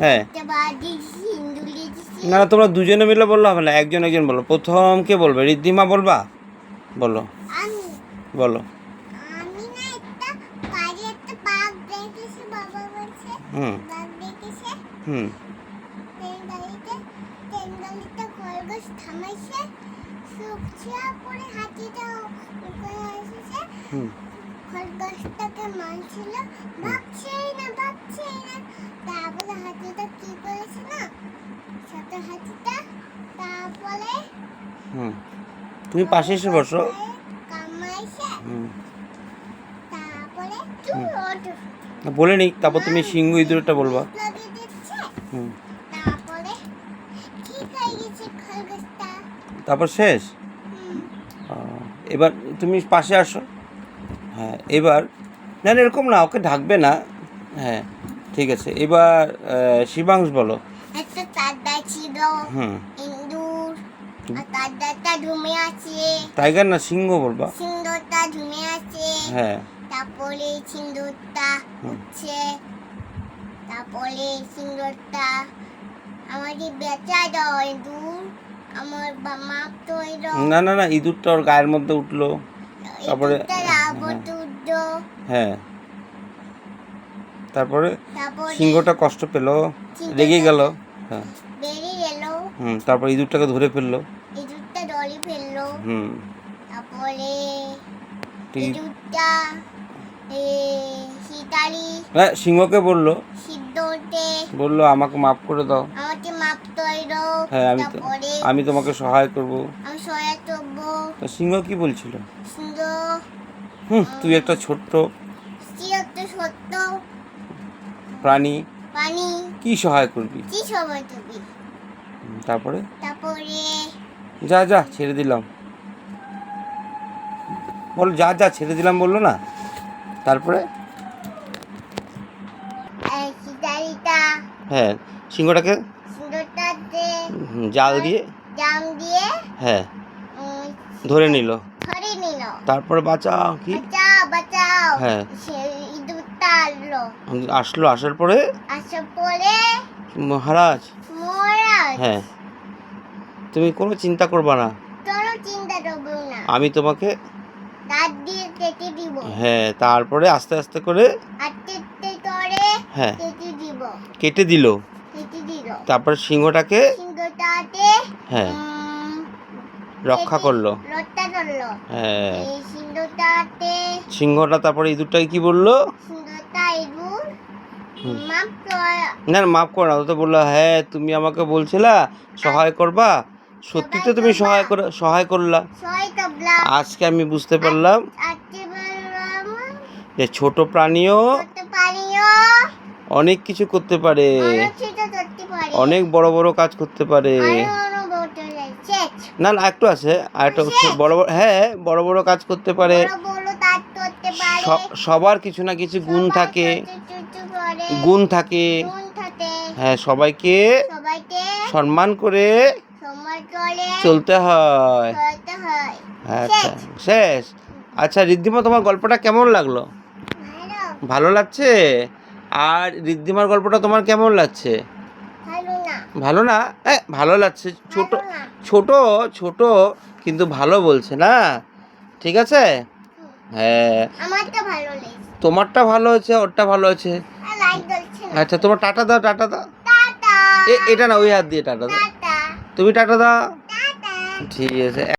হ্যাঁ। না না তোমরা দুজনে মিলে বললে হবে না একজন একজন বলো। প্রথম কে বলবে? ঋদ্ধিমা বলবা? বলো। বলো। হুম। হুম। হুম। তুমি পাশে এসে বসো। না, বলে নিই তারপর তুমি সিংহ ইঁদুরটা বলবা। হুম। তারপরে শেষ? এবার তুমি পাশে আসো। হ্যাঁ এবার না না, এরকম না ওকে ঢাকবে না। হ্যাঁ ঠিক আছে। এবার শিবাংশ বলো। হুম। তারটা ঝুমে আছে। টাইগার না সিংহ বলবা? সিন্দুরটা ঝুমে আছে। হ্যাঁ। তারপরে সিন্দুরটা। উঠছে। তারপরে সিন্দুরটা আমাদের বেচা দেয় দূর আমার বামা তো না না না ইঁদুরটা ওর গায়ের মধ্যে উঠল। তারপরে হ্যাঁ তারপরে তারপরে সিংহটা কষ্ট পেল রেগে গেল। হ্যাঁ। হুম তারপর ইঁদুরটাকে ধরে ফেলল। হুম। তারপরে হ্যাঁ সিংহকে বলল। বলল আমাকে মাফ করে দাও। আমাকে হ্যাঁ আমি আমি তোমাকে সহায় করব। আমি তা সিংহ কি বলছিল? হুম তুই একটা ছোট্ট প্রাণী। কি সহায় করবি? কি সময় তুমি তারপরে? তারপরে যা যা ছেড়ে দিলাম। বল যা যা ছেড়ে দিলাম বলল না? তারপরে? হ্যাঁ সিংহটাকে? জাল দিয়ে? দিয়ে হ্যাঁ ধরে নিল। ধরে নিল। তারপরে বাঁচাও কি? বাঁচাও বাঁচাও। হ্যাঁ। ইঁদুরটা আসলো আসার পরে? আসার পরে মহারাজ। মহারাজ। হ্যাঁ। তুমি কোনো চিন্তা করবা না। তোরও চিন্তা করব না। আমি তোমাকে হ্যাঁ তারপরে আস্তে আস্তে করে হ্যাঁ। কেটে দিল। তারপর সিংহটাকে হ্যাঁ। রক্ষা করল। হ্যাঁ। সিংহটা তারপরে ইঁদুরটাকে কি বলল? না না মাফ করো না। তো বলল হ্যাঁ তুমি আমাকে বলছিলা সহায় করবা। সত্যি তো তুমি সহায় করে সহায় করলা। আজকে আমি বুঝতে পারলাম যে ছোট প্রাণীও অনেক কিছু করতে পারে। অনেক বড় বড় কাজ করতে পারে। না না একটু আছে। আর একটা হচ্ছে বড় বড় হ্যাঁ বড় বড় কাজ করতে পারে। সবার কিছু না কিছু গুণ থাকে। গুণ থাকে। হ্যাঁ সবাইকে সম্মান করে চলতে হয়। চলতে হয়। আচ্ছা শেষ। আচ্ছা ঋদ্ধিমা তোমার গল্পটা কেমন লাগল? ভালো লাগছে? আর ঋদ্ধিমার গল্পটা তোমার কেমন লাগছে? ভালো না। ভালো ভালো লাগছে। ছোট ছোট ছোট কিন্তু ভালো বলছে না? ঠিক আছে? হ্যাঁ। তোমারটা ভালো হয়েছে ওরটা ভালো হয়েছে। আচ্ছা তোমার টাটা দাও টাটা দাও। এ এটা না ওই হাত দিয়ে টাটা দাও। তুমি টাটা দাও। ঠিক আছে।